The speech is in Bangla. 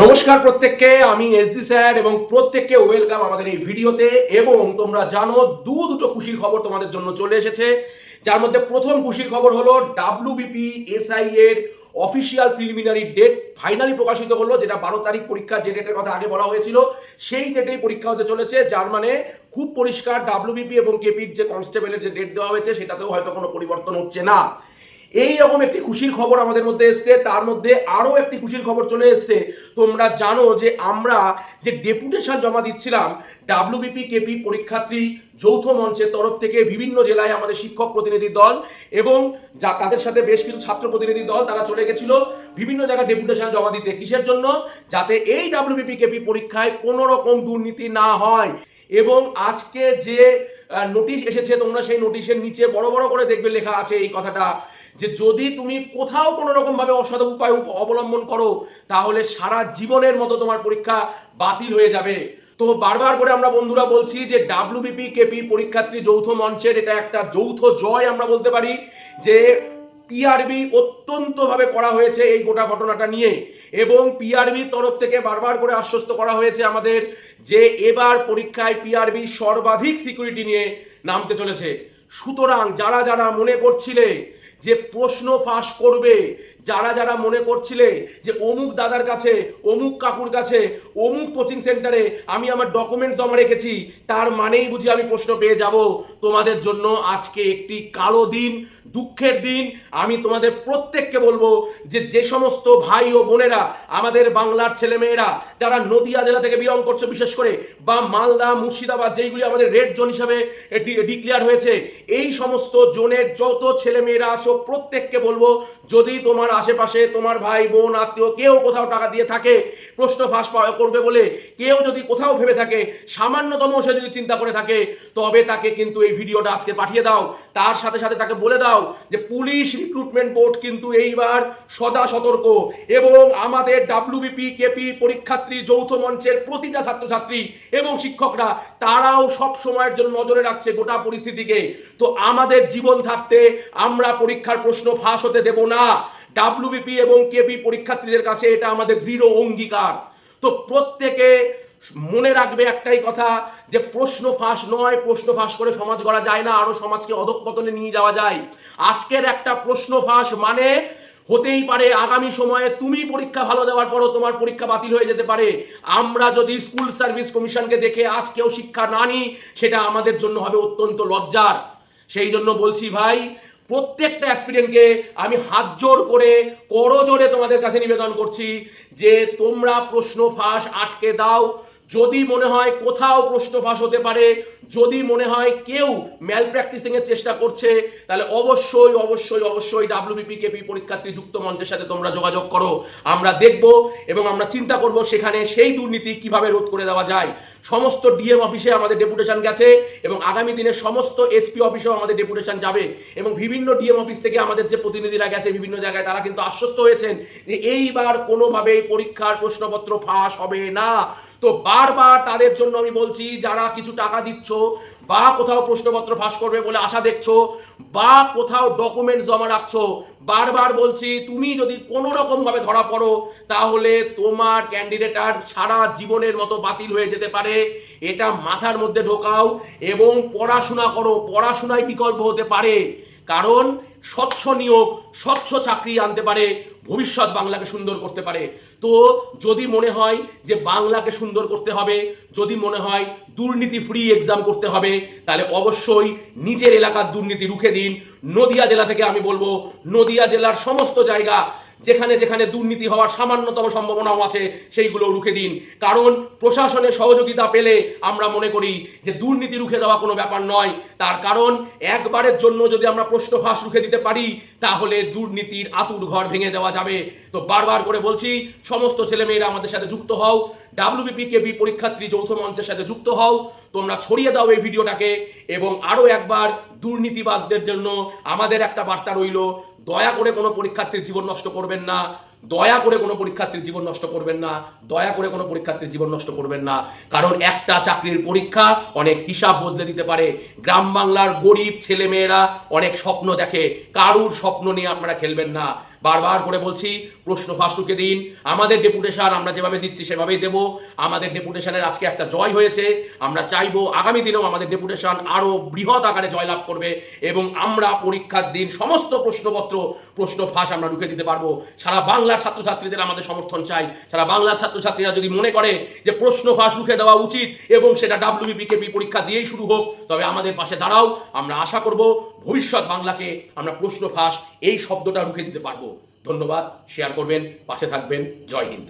নমস্কার প্রত্যেককে, আমি এস এসডি স্যার এবং প্রত্যেককে ওয়েলকাম আমাদের এই ভিডিওতে এবং তোমরা জানো দু দুটো খুশির খবর তোমাদের জন্য চলে এসেছে। যার মধ্যে প্রথম খুশির খবর হলো ডাব্লিউবিপি এসআই এর অফিসিয়াল প্রিলিমিনারি ডেট ফাইনালি প্রকাশিত হলো, যেটা বারো তারিখ পরীক্ষা যে ডেটের কথা আগে বলা হয়েছিল, সেই ডেটেই পরীক্ষা হতে চলেছে, যার মানে খুব পরিষ্কার ডাব্লিউবিপি এবং কেপির যে কনস্টেবলের যে ডেট দেওয়া হয়েছে, সেটাতেও হয়তো কোনো পরিবর্তন হচ্ছে না। এই রকম একটি খুশির খবর আমাদের মধ্যে এসছে, তার মধ্যে আরও একটি খুশির খবর চলে এসছে। তোমরা জানো যে আমরা যে ডেপুটেশন জমা দিচ্ছিলাম ডাব্লিউবিপি কেপি পরীক্ষার্থী যৌথ মঞ্চের তরফ থেকে বিভিন্ন জেলায় আমাদের শিক্ষক প্রতিনিধি দল এবং যা তাদের সাথে বেশ কিছু ছাত্র প্রতিনিধি দল তারা চলে গেছিল বিভিন্ন জায়গায় ডেপুটেশন জমা দিতে। কিসের জন্য? যাতে এই ডাব্লিউবিপি কেপি পরীক্ষায় কোনো রকম দুর্নীতি না হয়। এবং আজকে যে নোটিশ এসেছে, তোমরা সেই নোটিশের নিচে বড় বড় করে দেখবে লেখা আছে এই কথাটা, যে যদি তুমি কোথাও কোনো রকমভাবে অসৎ উপায় অবলম্বন করো, তাহলে সারা জীবনের মতো তোমার পরীক্ষা বাতিল হয়ে যাবে। তো বারবার করে আমরা বন্ধুরা বলছি যে ডাব্লিউবিপি কেপি পরীক্ষার্থী যৌথ মঞ্চের এটা একটা যৌথ জয় আমরা বলতে পারি, যে পিআরবি অত্যন্তভাবে করা হয়েছে এই গোটা ঘটনাটা নিয়ে। এবং পিআরবির তরফ থেকে বারবার করে আশ্বস্ত করা হয়েছে আমাদের যে এবার পরীক্ষায় পিআরবি সর্বাধিক সিকিউরিটি নিয়ে নামতে চলেছে। সুতরাং যারা যারা মনে করছিলে যে প্রশ্ন ফাঁস করবে যারা যারা মনে করছিলে যে অমুক দাদার কাছে, অমুক কাকুর কাছে, অমুক কোচিং সেন্টারে আমি আমার ডকুমেন্ট জমা রেখেছি, তার মানেই বুঝি আমি প্রশ্ন পেয়ে যাব। তোমাদের জন্য আজকে একটি কালো দিন, দুঃখের দিন। আমি তোমাদের প্রত্যেককে বলব যে যে সমস্ত ভাই ও বোনেরা, আমাদের বাংলার ছেলেমেয়েরা, যারা নদিয়া জেলা থেকে বিলং করছে, বিশেষ করে বা মালদা, মুর্শিদাবাদ, যেইগুলি আমাদের রেড জোন হিসাবে ডিক্লেয়ার হয়েছে, এই সমস্ত জোনের যত ছেলেমেয়েরা আছো, প্রত্যেককে বলব, যদি তোমার আশেপাশে তোমার ভাই, বোন, আত্মীয় কেউ কোথাও টাকা দিয়ে থাকে, প্রশ্ন ফাঁস করবে বলে কেউ যদি কোথাও ভেবে থাকে, সামান্যতম সে যদি চিন্তা করে থাকে, তবে তাকে কিন্তু এই ভিডিওটা আজকে পাঠিয়ে দাও। তার সাথে সাথে তাকে বলে দাও যে পুলিশ রিক্রুটমেন্ট বোর্ড কিন্তু এইবার সদা সতর্ক এবং আমাদের ডাব্লিউবিপি কেপি পরীক্ষার্থী, যৌথ মঞ্চের প্রতিটা ছাত্রছাত্রী এবং শিক্ষকরা, তারাও সব সময়ের জন্য নজরে রাখছে গোটা পরিস্থিতিকে। তো আমাদের জীবন থাকতে আমরা পরীক্ষার প্রশ্ন ফাঁস হতে দেব না। ডাব্লিউবিপি এবং কেপি পরীক্ষার্থীদের কাছে এটা আমাদের দৃঢ় অঙ্গীকার। তো প্রত্যেকে মনে রাখবে একটাই কথা, যে প্রশ্ন ফাঁস নয়, প্রশ্ন ফাঁস করে সমাজ গড়া যায় না, আরও সমাজকে অধঃপতনে নিয়ে যাওয়া যায়। আজকের একটা প্রশ্ন ফাঁস মানে হতেই পারে আগামী সময়ে তুমি পরীক্ষা ভালো দেওয়ার পরও তোমার পরীক্ষা বাতিল হয়ে যেতে পারে। আমরা যদি স্কুল সার্ভিস কমিশনকে দেখে আজকেও শিক্ষা না নিই, সেটা আমাদের জন্য হবে অত্যন্ত লজ্জার। সেই জন্য বলছি ভাই প্রত্যেকটা অ্যাসপিরিয়েন্টকে আমি হাত জোর করে করজোরে তোমাদের কাছে নিবেদন করছি যে তোমরা প্রশ্ন ফাঁস আটকে দাও। যদি মনে হয় কোথাও প্রশ্ন ফাঁস হতে পারে, যদি মনে হয় কেউ ম্যাল প্র্যাকটিসিং এর চেষ্টা করছে, তাহলে অবশ্যই অবশ্যই অবশ্যই ডাব্লিউবিপি কেপি পরীক্ষার্থী যুক্ত মঞ্চের সাথে তোমরা যোগাযোগ করো। আমরা দেখব এবং আমরা চিন্তা করব সেখানে সেই দুর্নীতি কীভাবে রোধ করে দেওয়া যায়। সমস্ত ডিএম অফিসে আমাদের ডেপুটেশন গেছে এবং আগামী দিনে সমস্ত এসপি অফিসেও আমাদের ডেপুটেশন যাবে এবং বিভিন্ন ডিএম অফিস থেকে আমাদের যে প্রতিনিধিরা গেছে বিভিন্ন জায়গায়, তারা কিন্তু আশ্বস্ত হয়েছেন যে এইবার কোনোভাবেই পরীক্ষার প্রশ্নপত্র ফাঁস হবে না। তো বারবার তাদের জন্য আমি বলছি, যারা কিছু টাকা দিচ্ছ বা কোথাও প্রশ্নপত্র ফাঁস করবে বলে আশা দেখছ বা কোথাও ডকুমেন্ট জমা রাখছো, বারবার বলছি তুমি যদি কোনো রকম ভাবে ধরা পড়ো, তাহলে তোমার ক্যান্ডিডেট আর সারা জীবনের মতো বাতিল হয়ে যেতে পারে। এটা মাথার মধ্যে ঢোকাও এবং পড়াশোনা করো। পড়াশোনায় বিকল্প হতে পারে। কারণ স্বচ্ছ নিয়োগ, স্বচ্ছ চাকরি আনতে পারে, ভবিষ্যৎ বাংলাকে সুন্দর করতে পারে। তো যদি মনে হয় যে বাংলাকে সুন্দর করতে হবে, যদি মনে হয় দুর্নীতি ফ্রি এক্সাম করতে হবে, তাহলে অবশ্যই নিজের এলাকার দুর্নীতি রুখে দিন। নদিয়া জেলা থেকে আমি বলব, নদিয়া জেলার সমস্ত জায়গা যেখানে যেখানে দুর্নীতি হওয়ার সামান্যতম সম্ভাবনাও আছে, সেইগুলো রুখে দিন। কারণ প্রশাসনের সহযোগিতা পেলে আমরা মনে করি যে দুর্নীতি রুখে দেওয়া কোনো ব্যাপার নয়। তার কারণ একবারের জন্য যদি আমরা প্রশ্ন ফাঁস রুখে দিতে পারি, তাহলে দুর্নীতির আতুর ঘর ভেঙে দেওয়া যাবে। তো বারবার করে বলছি, সমস্ত ছেলেমেয়েরা আমাদের সাথে যুক্ত হও। ডাব্লিউবিপি কেপি পরীক্ষার্থী যৌথ মঞ্চের সাথে যুক্ত হও। তোমরা ছড়িয়ে দাও এই ভিডিওটাকে। এবং আরও একবার দুর্নীতিবাজদের জন্য আমাদের একটা বার্তা রইল দয়া করে কোনো পরীক্ষার্থীর জীবন নষ্ট করবেন না। দয়া করে কোনো পরীক্ষার্থীর জীবন নষ্ট করবেন না, দয়া করে কোনো পরীক্ষার্থীর জীবন নষ্ট করবেন না। কারণ একটা চাকরির পরীক্ষা অনেক হিসাব বদলে দিতে পারে। গ্রাম বাংলার গরিব ছেলেমেয়েরা অনেক স্বপ্ন দেখে। কারুর স্বপ্ন নিয়ে আপনারা খেলবেন না। বারবার করে বলছি, প্রশ্ন ফাঁস রুখে দিন। আমাদের ডেপুটেশন আমরা যেভাবে দিচ্ছি সেভাবেই দেব। আমাদের ডেপুটেশনের আজকে একটা জয় হয়েছে। আমরা চাইব আগামী দিনেও আমাদের ডেপুটেশন আরও বৃহৎ আকারে জয়লাভ করবে এবং আমরা পরীক্ষার দিন সমস্ত প্রশ্নপত্র, প্রশ্ন ফাঁস আমরা রুখে দিতে পারব। সারা বাংলার ছাত্রছাত্রীদের আমাদের সমর্থন চাই। সারা বাংলার ছাত্রছাত্রীরা যদি মনে করে যে প্রশ্ন ফাঁস রুখে দেওয়া উচিত এবং সেটা ডাব্লিউবিপিকেপি পরীক্ষা দিয়েই শুরু হোক, তবে আমাদের পাশে দাঁড়াও। আমরা আশা করব ভবিষ্যৎ বাংলাকে আমরা প্রশ্ন ফাঁস এই শব্দটা রুখে দিতে পারব। ধন্যবাদ। শেয়ার করবেন, পাশে থাকবেন। জয় হিন্দ।